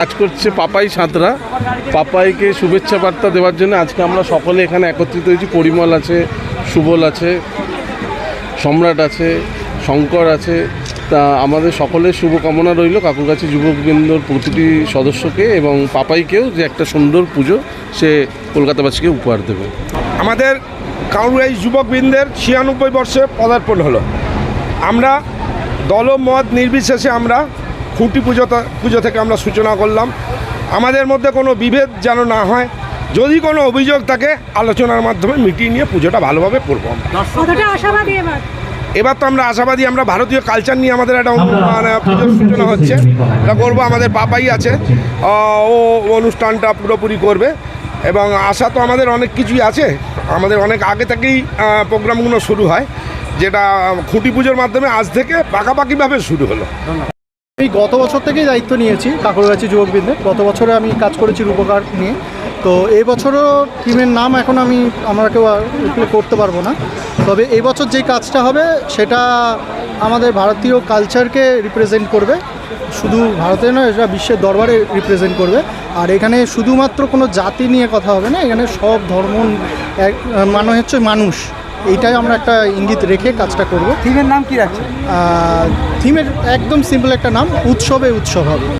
কাজ করছে পাপাই সাঁতরা। পাপাইকে শুভেচ্ছা বার্তা দেওয়ার জন্য আজকে আমরা সকলে এখানে একত্রিত হয়েছি। পরিমল আছে, সুবল আছে, সম্রাট আছে, শঙ্কর আছে। তা আমাদের সকলের শুভকামনা রইল কাকুরগাছি যুবকবৃন্দর প্রতিটি সদস্যকে এবং পাপাইকেও যে একটা সুন্দর পুজো সে কলকাতাবাসীকে উপহার দেবে। আমাদের কাউরাই যুবকবৃন্দের ছিয়ানব্বই বর্ষে পদার্পণ হলো। আমরা দলমত নির্বিশেষে আমরা খুঁটি পুজোটা পুজো থেকে আমরা সূচনা করলাম। আমাদের মধ্যে কোনো বিভেদ যেন না হয় যদি কোনো অভিযোগ থাকে আলোচনার মাধ্যমে মিটিয়ে নিয়ে পুজোটা ভালোভাবে করব এবার? এবার তো আমরা আশাবাদী আমরা ভারতীয় কালচার নিয়ে আমাদের একটা অনু- মানে পুজোর সূচনা হচ্ছে। এটা করব আমাদের পাপাই আছে। ও অনুষ্ঠানটা পুরোপুরি করবে। এবং আশা তো আমাদের অনেক কিছুই আছে। আমাদের অনেক আগে থেকেই প্রোগ্রামগুলো শুরু হয় যেটা খুঁটি পুজোর মাধ্যমে আজ থেকে পাকাপাকিভাবে শুরু হলো। আমি গত বছর থেকেই দায়িত্ব নিয়েছি কাকুরগাছি যুবকবৃন্দের। গত বছরে আমি কাজ করেছি রূপকার নিয়ে। তো এই বছরও টিমের নাম এখন আমি আমরা কেউ করতে পারব না। তবে এই বছর যে কাজটা হবে সেটা আমাদের ভারতীয় কালচারকে রিপ্রেজেন্ট করবে। শুধু ভারতে নয়, এটা বিশ্বের দরবারে রিপ্রেজেন্ট করবে। আর এখানে শুধুমাত্র কোনো জাতি নিয়ে কথা হবে না, এখানে সব ধর্ম এক মানে হচ্ছে মানুষ। এইটাই আমরা একটা ইঙ্গিত রেখে কাজটা করব। থিমের নাম কি রাখছে থিমের একদম সিম্পল একটা নাম উৎসবে উৎসব হবে।